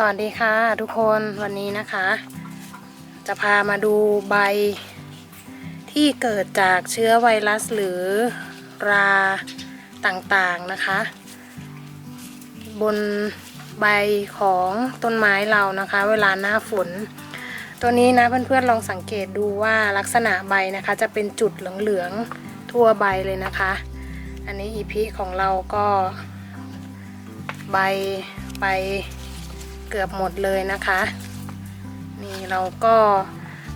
สวัสดีค่ะทุกคนวันนี้นะคะ จะพามาดูใบที่เกิดจากเชื้อไวรัสหรือราต่างๆนะคะ บนใบของต้นไม้เรานะคะ เวลาหน้าฝน ตัวนี้นะเพื่อนๆลองสังเกตดูว่าลักษณะใบนะคะ จะเป็นจุดเหลืองๆทั่วใบเลยนะคะ อันนี้อีพีของเราก็ใบไป เกือบหมดเลยนะคะ นี่เราก็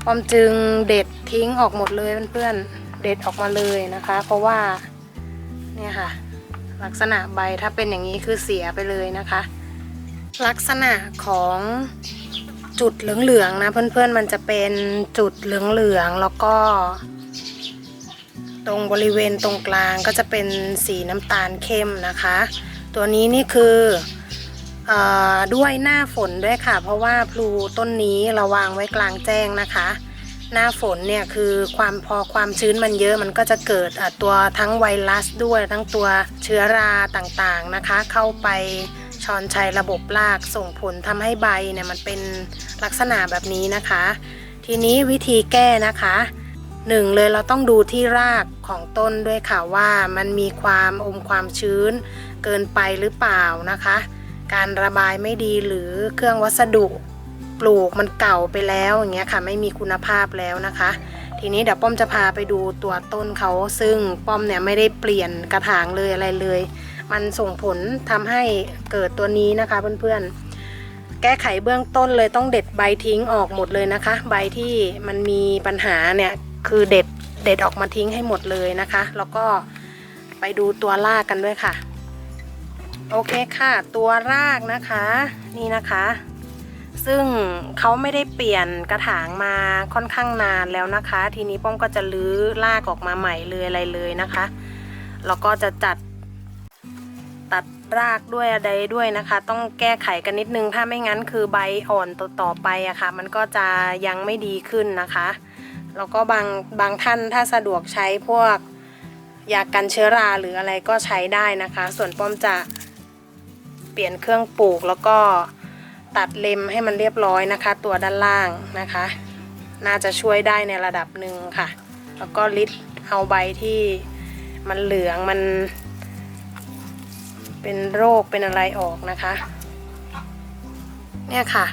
ปอมจึงเด็ดทิ้งออกหมดเลยเพื่อนๆเด็ดออกมาเลยนะคะ เพราะว่าเนี่ยค่ะ ลักษณะใบถ้าเป็นอย่างนี้คือเสียไปเลยนะคะ ลักษณะของจุดเหลืองๆนะเพื่อนๆมันจะเป็นจุดเหลืองๆแล้วก็ ตรงบริเวณตรงกลางก็จะเป็นสีน้ำตาลเข้มนะคะ ตัวนี้นี่คือ ด้วยหน้าฝนด้วยค่ะ เพราะว่าพลูต้นนี้เราวางไว้กลางแจ้งนะคะ หน้าฝนเนี่ยคือความพอความชื้นมันเยอะมันก็จะเกิดตัวทั้งไวรัสด้วยทั้งตัวเชื้อราต่างๆนะคะ เข้าไปชอนชัยระบบรากส่งผลทำให้ใบเนี่ยมันเป็นลักษณะแบบนี้นะคะ ทีนี้วิธีแก้นะคะหนึ่งเลยเราต้องดูที่รากของต้นด้วยค่ะว่ามันมีความอมความชื้นเกินไปหรือเปล่านะคะ การระบายไม่ดีหรือเครื่องวัสดุปลูกมันเก่าไปแล้วอย่างเงี้ยค่ะ ไม่มีคุณภาพแล้วนะคะ ทีนี้เดี๋ยวป้อมจะพาไปดูตัวต้นเขาซึ่งป้อมเนี่ยไม่ได้เปลี่ยนกระถางเลยอะไรเลย มันส่งผลทำให้เกิดตัวนี้นะคะเพื่อนๆ แก้ไขเบื้องต้นเลยต้องเด็ดใบทิ้งออกหมดเลยนะคะ ใบที่มันมีปัญหาเนี่ยคือเด็ดเด็ดออกมาทิ้งให้หมดเลยนะคะ แล้วก็ไปดูตัวรากกันด้วยค่ะ โอเคค่ะ ตัวรากนะคะนี่นะคะ ซึ่งเขาไม่ได้เปลี่ยนกระถางมาค่อนข้างนานแล้วนะคะ ทีนี้ป้อมก็จะลื้อรากออกมาใหม่เลยอะไรเลยนะคะแล้วก็จะจัดตัดรากด้วยอะไรด้วยนะคะ ต้องแก้ไขกันนิดนึงถ้าไม่งั้นคือใบอ่อนต่อตอไปอะค่ะ มันก็จะยังไม่ดีขึ้นนะคะแล้วก็บางบางท่านถ้าสะดวกใช้พวกยากันเชื้อราหรืออะไรก็ใช้ได้นะคะ ส่วนป้อมจะ เปลี่ยนเครื่องปลูกแล้วก็ตัดเล็มให้มันเรียบร้อยนะคะ ตัวด้านล่างนะคะ น่าจะช่วยได้ในระดับหนึ่งค่ะ แล้วก็ลิดเอาใบที่มันเหลืองมัน เป็นโรคเป็นอะไรออกนะคะ เนี่ยค่ะ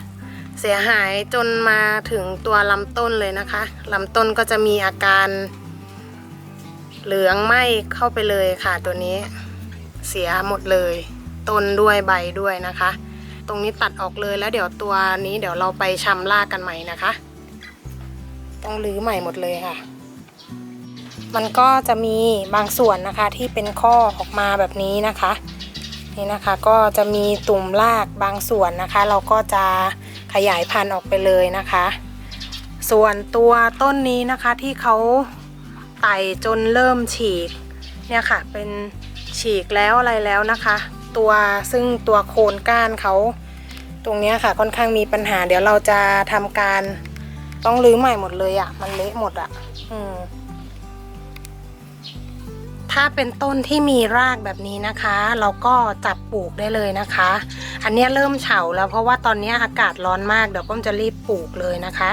เสียหายจนมาถึงตัวลำต้นเลยนะคะลำต้นก็จะมีอาการ เหลืองไหม้เข้าไปเลยค่ะตัวนี้ เสียหมดเลย ต้นด้วยใบด้วยนะคะ ตรงนี้ตัดออกเลยแล้วเดี๋ยวตัวนี้เดี๋ยวเราไปชำรากกันใหม่นะคะ ต้องรื้อใหม่หมดเลยค่ะ มันก็จะมีบางส่วนนะคะที่เป็นข้อออกมาแบบนี้นะคะ นี่นะคะก็จะมีตุ่มรากบางส่วนนะคะ เราก็จะขยายพันธุ์ออกไปเลยนะคะ ส่วนตัวต้นนี้นะคะที่เขาไต่จนเริ่มฉีกเนี่ยค่ะเป็นฉีกแล้วอะไรแล้วนะคะ ตัวซึ่งตัวโคนก้านเขาตรงนี้ค่ะค่อนข้างมีปัญหา เดี๋ยวเราจะทำการต้องรื้อใหม่หมดเลยอะ่ะ มันเละหมดอะ่ะ อืม ถ้าเป็นต้นที่มีรากแบบนี้นะคะ เราก็จับปลูกได้เลยนะคะ อันนี้เริ่มเฉาแล้วเพราะว่าตอนนี้อากาศร้อนมากเดี๋ยวป้อมจะรีบปลูกเลยนะคะ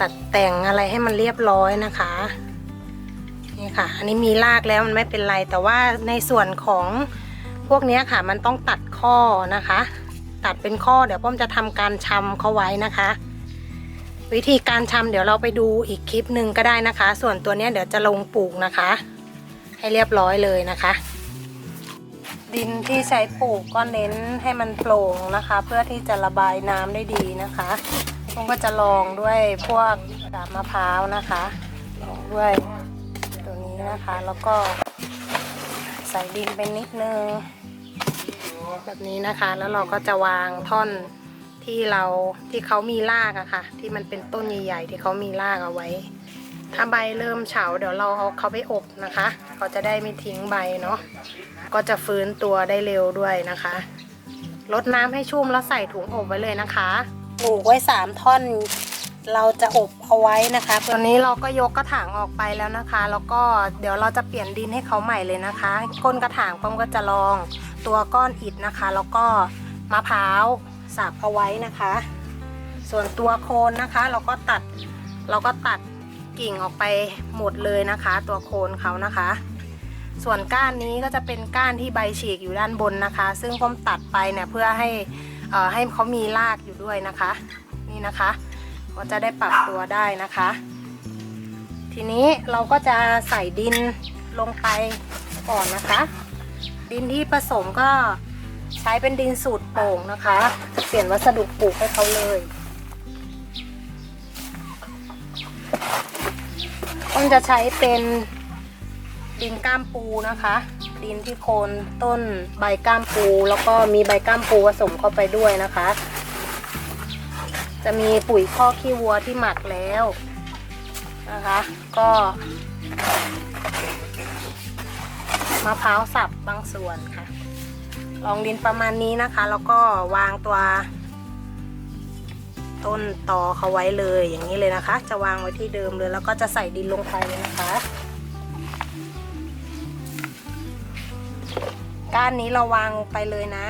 ตัดแต่งอะไรให้มันเรียบร้อยนะคะนี่ค่ะ อันนี้มีรากแล้วมันไม่เป็นไร แต่ว่าในส่วนของ พวกนี้ค่ะ มันต้องตัดข้อนะคะ ตัดเป็นข้อเดี๋ยวป้อมจะทำการชำเขาไว้นะคะ วิธีการชำเดี๋ยวเราไปดูอีกคลิปหนึ่งก็ได้นะคะ ส่วนตัวนี้เดี๋ยวจะลงปลูกนะคะ ให้เรียบร้อยเลยนะคะ ดินที่ใช้ปลูกก็เน้นให้มันโปร่งนะคะ เพื่อที่จะระบายน้ำได้ดีนะคะผมก็จะลองด้วยพวกกาบมะพร้าวนะคะลองด้วยตัวนี้นะคะแล้วก็ ใส่ดินไปนิดนึง แบบนี้นะคะ แล้วเราก็จะวางท่อนที่เราที่เขามีรากอะค่ะ ที่มันเป็นต้นใหญ่ๆ ที่เขามีรากเอาไว้ ถ้าใบเริ่มเฉาเดี๋ยวเราเอาเขาไปอบนะคะเขาจะได้ไม่ทิ้งใบเนาะก็จะฟื้นตัวได้เร็วด้วยนะคะลดน้ำให้ชุ่มแล้วใส่ถุงอบไว้เลยนะคะปลูกไว้สามท่อน เราจะอบเอาไว้นะคะตอนนี้เราก็ยกกระถางออกไปแล้วนะคะ แล้วก็เดี๋ยวเราจะเปลี่ยนดินให้เขาใหม่เลยนะคะ ก้นกระถางป้อมก็จะลองตัวก้อนอิฐนะคะ แล้วก็มะพร้าวสับเอาไว้นะคะ ส่วนตัวโคนนะคะ เราก็ตัดเราก็ตัดกิ่งออกไปหมดเลยนะคะ ตัวโคนเขานะคะ ส่วนก้านนี้ก็จะเป็นก้านที่ใบฉีกอยู่ด้านบนนะคะ ซึ่งผมตัดไปเนี่ยเพื่อให้เอ่อให้เขามีรากอยู่ด้วยนะคะ นี่นะคะ ก็จะได้ปรับตัวได้นะคะ ทีนี้เราก็จะใส่ดินลงไปก่อนนะคะ ดินที่ผสมก็ใช้เป็นดินสูตรโป่งนะคะ เปลี่ยนวัสดุปลูกให้เขาเลยต้นจะใช้เป็นดินก้ามปูนะคะ ดินที่โคนต้นใบก้ามปู แล้วก็มีใบก้ามปูผสมเข้าไปด้วยนะคะ จะมีปุ๋ยข้อขี้วัวที่หมักแล้วนะคะ ก็มะพร้าวสับบางส่วนค่ะลองดินประมาณนี้นะคะ แล้วก็วางตัว ต้นตอเขาไว้เลยอย่างนี้เลยนะคะ จะวางไว้ที่เดิมเลยแล้วก็จะใส่ดินลงไปเลยนะคะก้านนี้เราวางไปเลยนะ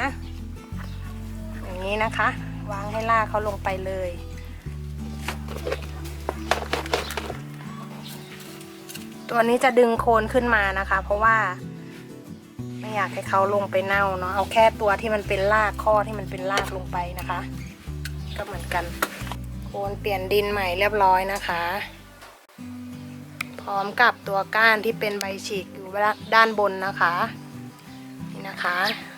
อย่างนี้นะคะ วางให้ลากเขาลงไปเลย ตัวนี้จะดึงโคนขึ้นมานะคะ เพราะว่า ไม่อยากให้เขาลงไปเน่าเนาะเอาแค่ตัวที่มันเป็นรากข้อที่มันเป็นรากลงไปนะคะ ก็เหมือนกัน โคนเปลี่ยนดินใหม่เรียบร้อยนะคะ พร้อมกับตัวก้านที่เป็นใบฉีกอยู่ด้านบนนะคะ นี่นะคะ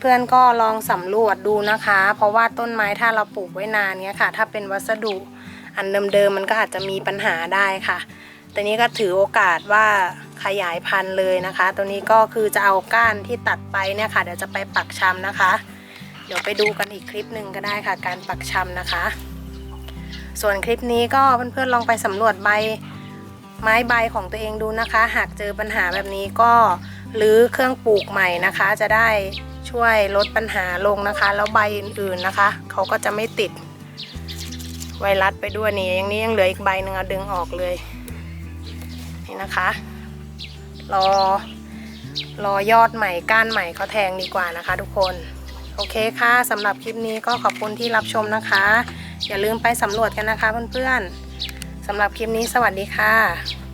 เพื่อนๆก็ลองสำรวจดูนะคะ เพราะว่าต้นไม้ถ้าเราปลูกไว้นานเนี้ยค่ะ ถ้าเป็นวัสดุอันเดิมๆมันก็อาจจะมีปัญหาได้ค่ะแต่นี้ก็ถือโอกาสว่าขยายพันธุ์เลยนะคะ ตัวนี้ก็คือจะเอาก้านที่ตัดไปเนี่ยค่ะ เดี๋ยวจะไปปักชำนะคะ เดี๋ยวไปดูกันอีกคลิปหนึ่งก็ได้ค่ะ การปักชำนะคะ ส่วนคลิปนี้ก็เพื่อนๆลองไปสำรวจใบไม้ใบของตัวเองดูนะคะ หากเจอปัญหาแบบนี้ก็หรือเครื่องปลูกใหม่นะคะ จะได้ ช่วยลดปัญหาลงนะคะ แล้วใบอื่นๆนะคะ เขาก็จะไม่ติด ไวรัสไปด้วยนี่อย่างนี้ยังเหลืออีกใบหนึ่งเอาดึงออกเลย นี่นะคะ รอ รอยอดใหม่ก้านใหม่เขาแทงดีกว่านะคะ ทุกคน โอเคค่ะสำหรับคลิปนี้ก็ขอบคุณที่รับชมนะคะ อย่าลืมไปสำรวจกันนะคะเพื่อนๆสำหรับคลิปนี้สวัสดีค่ะ